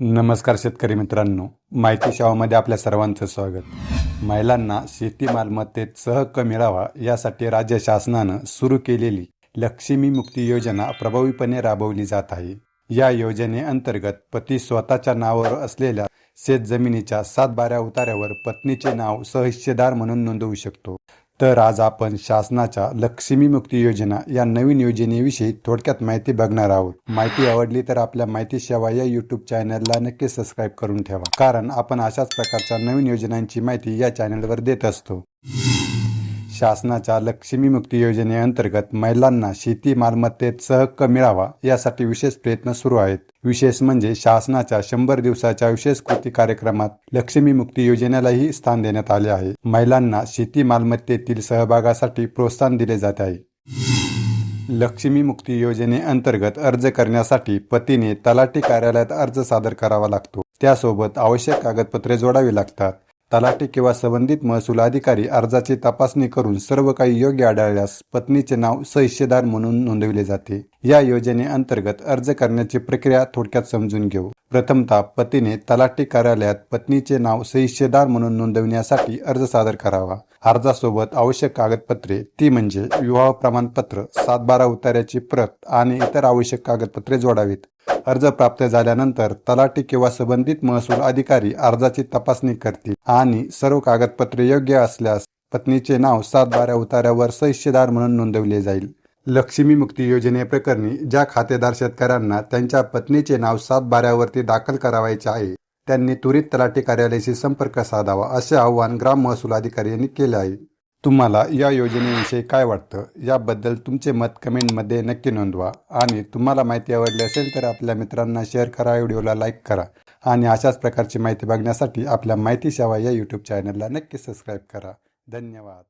नमस्कार शेतकरी मित्रांनो माहिती शावामध्ये आपल्या सर्वांचं स्वागत. महिलांना शेती मालमत्तेत सहहक्क मिळावा यासाठी राज्य शासनानं सुरू केलेली लक्ष्मी मुक्ती योजना प्रभावीपणे राबवली जात आहे. या योजनेअंतर्गत पती स्वतःच्या नावावर असलेल्या शेत जमिनीच्या सात बाऱ्या उतार्यावर पत्नीचे नाव सहहिस्सेदार म्हणून नोंदवू शकतो. तर आज आपण शासनाच्या लक्ष्मी मुक्ती योजना या नवीन योजनेविषयी थोडक्यात माहिती बघणार आहोत. माहिती आवडली तर आपल्या माहिती सेवा या युट्यूब चॅनलला नक्की सबस्क्राईब करून ठेवा. कारण आपण अशाच प्रकारच्या नवीन योजनांची माहिती या चॅनलवर देत असतो. शासनाच्या लक्ष्मी मुक्ती योजनेअंतर्गत महिलांना शेती मालमत्तेत सहक्क मिळावा यासाठी विशेष प्रयत्न सुरू आहेत. विशेष म्हणजे शासनाच्या शंभर दिवसाच्या विशेष कृती कार्यक्रमात लक्ष्मी मुक्ती योजनेलाही स्थान देण्यात आले आहे. महिलांना शेती मालमत्तेतील सहभागासाठी प्रोत्साहन दिले जात आहे. लक्ष्मी मुक्ती योजनेअंतर्गत अर्ज करण्यासाठी पतीने तलाठी कार्यालयात अर्ज सादर करावा लागतो. त्यासोबत आवश्यक कागदपत्रे जोडावी लागतात. तलाठी किंवा संबंधित महसूल अधिकारी अर्जाची तपासणी करून सर्व काही योग्य आढळल्यास पत्नीचे नाव सहिष्यदार म्हणून नोंदविले जाते. या योजनेअंतर्गत अर्ज करण्याची प्रक्रिया थोडक्यात समजून घेऊ. प्रथमतः पतीने तलाठी कार्यालयात पत्नीचे नाव सहिष्यदार म्हणून नोंदविण्यासाठी अर्ज सादर करावा. अर्जासोबत आवश्यक कागदपत्रे ती म्हणजे विवाह प्रमाणपत्र सात बारा उतार्याची प्रत आणि इतर आवश्यक कागदपत्रे जोडावीत. अर्ज प्राप्त झाल्यानंतर तलाठी किंवा संबंधित महसूल अधिकारी अर्जाची तपासणी करतील आणि सर्व कागदपत्रे योग्य असल्यास पत्नीचे नाव सात बारा उतार्यावर सहिष्येदार म्हणून नोंदवले जाईल. लक्ष्मी मुक्ती योजनेप्रकरणी ज्या खातेदार शेतकऱ्यांना त्यांच्या पत्नीचे नाव सात बाऱ्यावरती दाखल करावायचे आहे त्यांनी त्वरित तलाठी कार्यालयाशी संपर्क साधावा असे आवाहन ग्राम महसूल अधिकारी यांनी केले आहे. तुम्हाला या योजनेविषयी काय वाटतं? याबद्दल तुमचे मत कमेंटमध्ये नक्की नोंदवा. आणि तुम्हाला माहिती आवडली असेल तर आपल्या मित्रांना शेअर करा व्हिडिओला लाईक करा. आणि अशाच प्रकारची माहिती बघण्यासाठी आपल्या माहिती सेवा या यूट्यूब चॅनलला नक्की सबस्क्राईब करा. धन्यवाद.